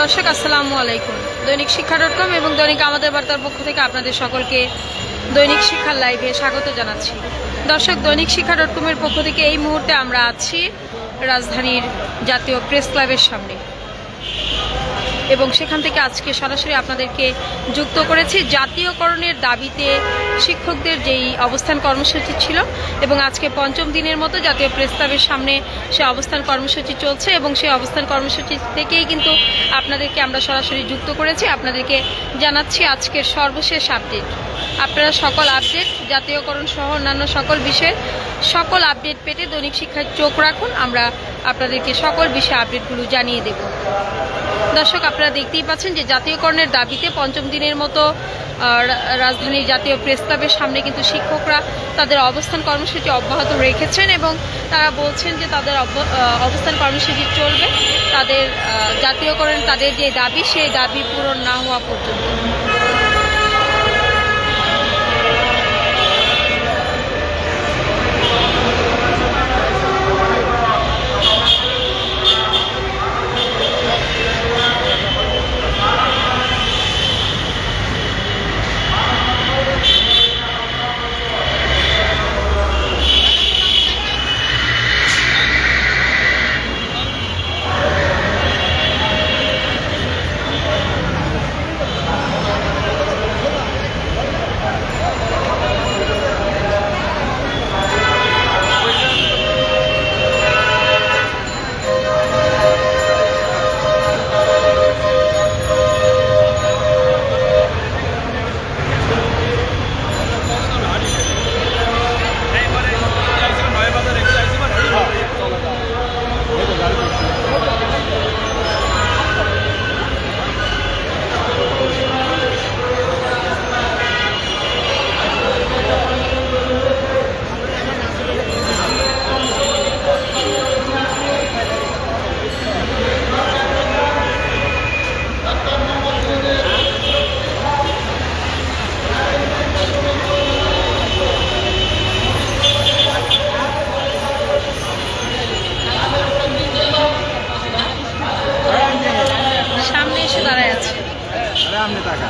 দর্শক, আসসালামু আলাইকুম। দৈনিক শিক্ষা ডট কম এবং দৈনিক আমাদের বার্তার পক্ষ থেকে আপনাদের সকলকে দৈনিক শিক্ষার লাইভে স্বাগত জানাচ্ছি। দর্শক, দৈনিক শিক্ষা ডট কমের পক্ষ থেকে এই মুহূর্তে আমরা আছি রাজধানীর জাতীয় প্রেস ক্লাবের সামনে। এবং সেখান থেকে আজকে সরাসরি আপনাদেরকে যুক্ত করেছি। জাতীয়করণের দাবিতে শিক্ষকদের যেই অবস্থান কর্মসূচি ছিল এবং আজকে পঞ্চম দিনের মতো জাতীয় প্রেস ক্লাবের সামনে সে অবস্থান কর্মসূচি চলছে এবং সেই অবস্থান কর্মসূচি থেকেই কিন্তু আপনাদেরকে আমরা সরাসরি যুক্ত করেছি। আপনাদেরকে জানাচ্ছি আজকের সর্বশেষ আপডেট। আপনারা সকল আপডেট, জাতীয়করণ সহ অন্যান্য সকল বিষয়ে সকল আপডেট পেতে দৈনিক শিক্ষায় চোখ রাখুন। আমরা আপনাদেরকে সকল বিষয়ে আপডেটগুলো জানিয়ে দেব। দর্শক, আপনারা দেখতেই পাচ্ছেন যে জাতীয়করণের দাবিতে পঞ্চম দিনের মতো রাজধানীর জাতীয় প্রেস ক্লাবের সামনে কিন্তু শিক্ষকরা তাদের অবস্থান কর্মসূচি অব্যাহত রেখেছেন এবং তারা বলছেন যে তাদের অবস্থান কর্মসূচি চলবে। তাদের জাতীয়করণ, তাদের যে দাবি, সেই দাবি পূরণ না হওয়া পর্যন্ত। আপনি টাকা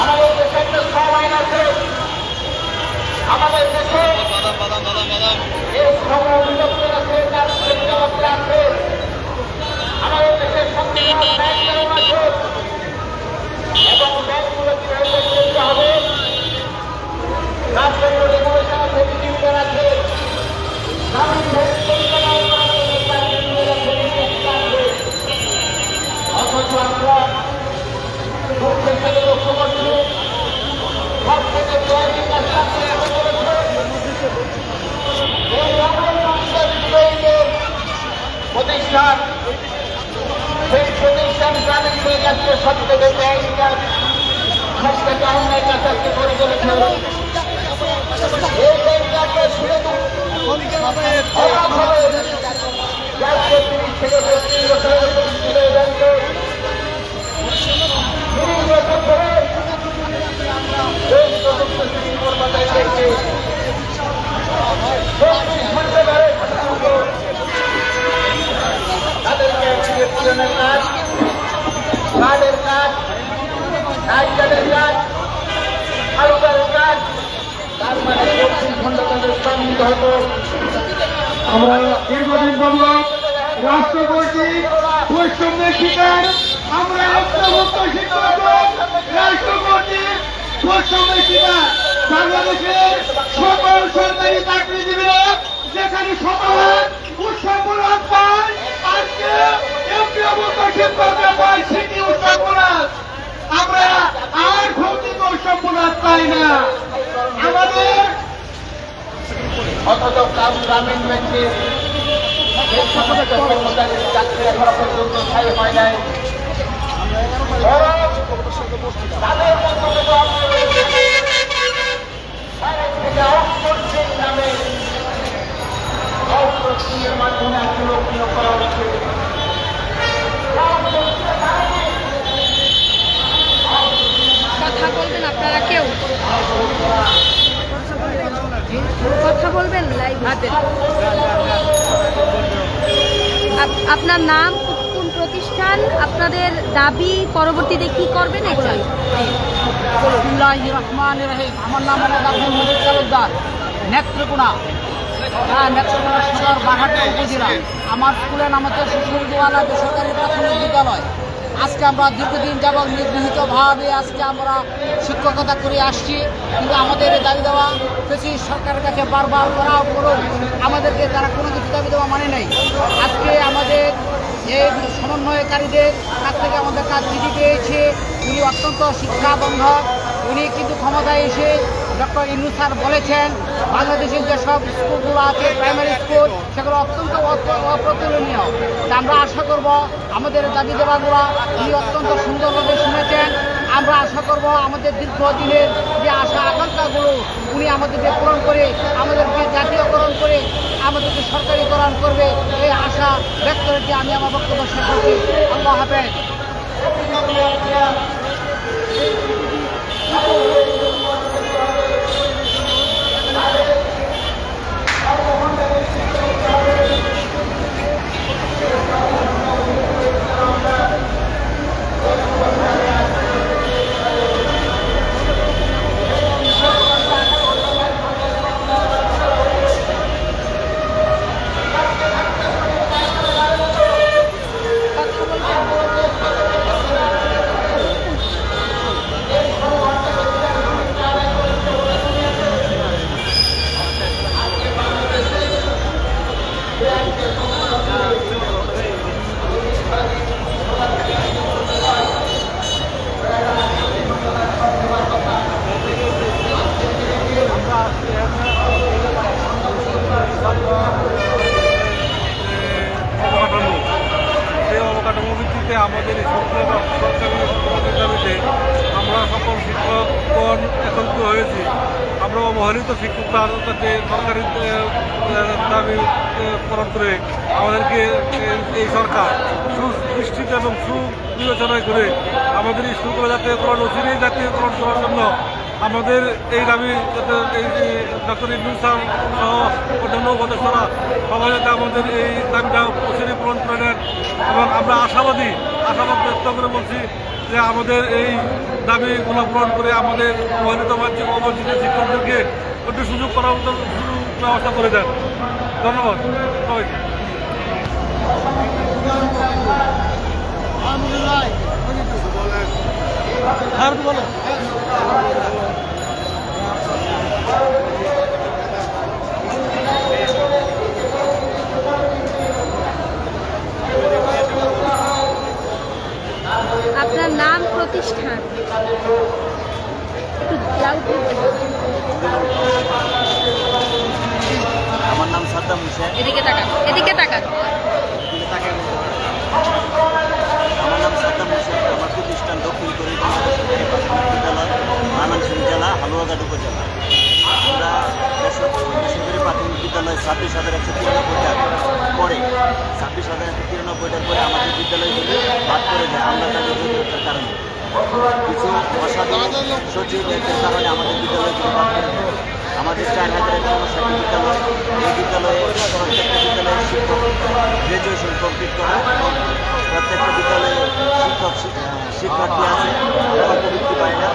আমাদের দেশে একটা সব আইন আছে আমাদের দেশে এই সমস্ত আছে তার জবাবটা আছে আমাদের দেশের সংবিধান ন্যায় নিয়ম আছে এবং ব্যাংকগুলো কীভাবে করতে হবে রাষ্ট্রীয় রেগুলেশন আছে বিধিবিধান আছে গ্রামীণ ব্যাংক পরিচালনা করার জন্য তার বিধিবিধান আছে, নির্দেশিকা আছে। অথচ আমরা প্রত্যেক থেকে লক্ষ্য করছি সব থেকে জয়ের কাজটা করে করেছে এই বাংলার মানুষের বিজয়ীদের প্রতিষ্ঠান সেই প্রতিষ্ঠান গ্রামীণ হয়ে যাচ্ছে সব থেকে সব থেকে অন্যায় আজকে করে চলেছে এই ব্যাংকে আমরা দীর্ঘদিন যাবৎ রাষ্ট্র কর্তৃক বৈষম্যের শিকার আমরা অন্তর্ভুক্ত রাষ্ট্র কর্তৃক বৈষম্যের শিকার বাংলাদেশের সকল সরকারি চাকরিজীবীরা যেখানে শতভাগ উৎসবমূলক পায় আজকে এমপি অবস্থা শিক্ষকরা পায় সেটি উৎসবমূলক আমরা আর ভৌতিক উৎসবমূলক পাই না আমাদের অথচ গ্রাম গ্রামীণ ব্যাংকের চাকরি এখনও পর্যন্ত স্থায়ী হয় নাই তাদের মাধ্যমে কথা বলবেন আপনারা কেউ? কথা বলবেন? আপনার নাম, কোন প্রতিষ্ঠান, আপনাদের দাবি পরবর্তীতে কি করবেন বিসমিল্লাহ রহমান রহিম আমার নাম আব্দুল মজিদ তালুকদার। নেত্রকোনা। হ্যাঁ নেত্রকোনা সদর উপজেলা আমার স্কুলের নাম হচ্ছে সুসুরদোয়ালা বেসরকারি প্রাথমিক বিদ্যালয়। আজকে আমরা দীর্ঘদিন যাবৎ নিগৃহীতভাবে আজকে আমরা শিক্ষকতা করে আসছি। কিন্তু আমাদের দাবি দেওয়া বেশি সরকারের কাছে বারবার করা পরেও আমাদেরকে তারা কোনো কিছু দাবি দেওয়া মানে নেই। আজকে আমাদের এই সমন্বয়কারীদের কাছ থেকে আমাদের কাজ চিঠি পেয়েছে, উনি অত্যন্ত শিক্ষাবন্ধক উনি কিন্তু ক্ষমতায় এসে ডক্টর ইনু স্যার বলেছেন, বাংলাদেশের যেসব স্কুলগুলো আছে, প্রাইমারি স্কুল, সেগুলো অত্যন্ত অপ- অপ্রতুলনীয়। আমরা আশা করব আমাদের দাবি দেওয়াগুলা তিনি অত্যন্ত সুন্দরভাবে শুনেছেন। আমরা আশা করব আমাদের দীর্ঘদিনের যে আশা আকাঙ্ক্ষাগুলো উনি আমাদেরকে পূরণ করে, আমাদেরকে জাতীয়করণ করে, আমাদেরকে সরকারিকরণ করবে, এই আশা ব্যক্ত রেখে আমি আমার বক্তব্য শেষ করছি। আল্লাহ হাফেজ। সকল এখন একত্রিত হয়েছে? আমরা অবহেলিত শিক্ষকরা যাতে সরকারি দাবি পূরণ করে আমাদেরকে এই- সরকার সুদৃষ্টিতে এবং সুবিবেচনায় করে আমাদের এই স্কুলগুলো জাতীয়করণ অচিরেই জাতীয়করণ করার জন্য আমাদের এই দাবি ডক্টর ইবনুল সাহ সহ অন্যান্য উপদেষ্টারা সবাই যাতে আমাদের এই দাবিটা অচিরে পূরণ করে নেন। এবং আমরা আশাবাদী, আশাবাদ ব্যক্ত করে বলছি যে আমাদের এই দাবিগুলো পূরণ করে আমাদের অবহেলিত বাচ্চা অবঞ্চিত শিক্ষকদেরকে একটু সুযোগ করার মতো ব্যবস্থা করে দেন। ধন্যবাদ। সবাইকে। আপনার নাম প্রতিষ্ঠান একটু loudly বলবেন। আমার নাম সাদ্দাম হোসেন। এদিকে তাকান এদিকে তাকান। আমার নাম সাদ্দাম হোসেন। আমার প্রতিষ্ঠান দক্ষিণ করিডোর বিদ্যালয় ময়মনসিংহ জেলা হালুয়াঘাট উপজেলা। আমরা বেসরকারি প্রাথমিক বিদ্যালয় ছাব্বিশ হাজার একশো তিরানব্বইটার পরে ছাব্বিশ হাজার একশো তিরানব্বইটার পরে আমাদের বিদ্যালয়গুলি বাদ করে দেয় আমরা তাদের কারণে। আমাদের চার হাজার একশো উনষাটটি বিদ্যালয় এই বিদ্যালয়ে প্রত্যেকটা বিদ্যালয়ের শিক্ষক গ্রাজুয়েশন কমপ্লিট করা প্রত্যেকটা বিদ্যালয়ে শিক্ষক শিক্ষার্থী আছে। অল্প বৃত্তি পায় না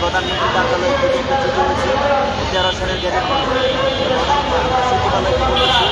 প্রধানমন্ত্রী কার্যালয়ে থেকে একটি চিঠি হয়েছে তেরো সালের গেজেট সচিবালয় থেকে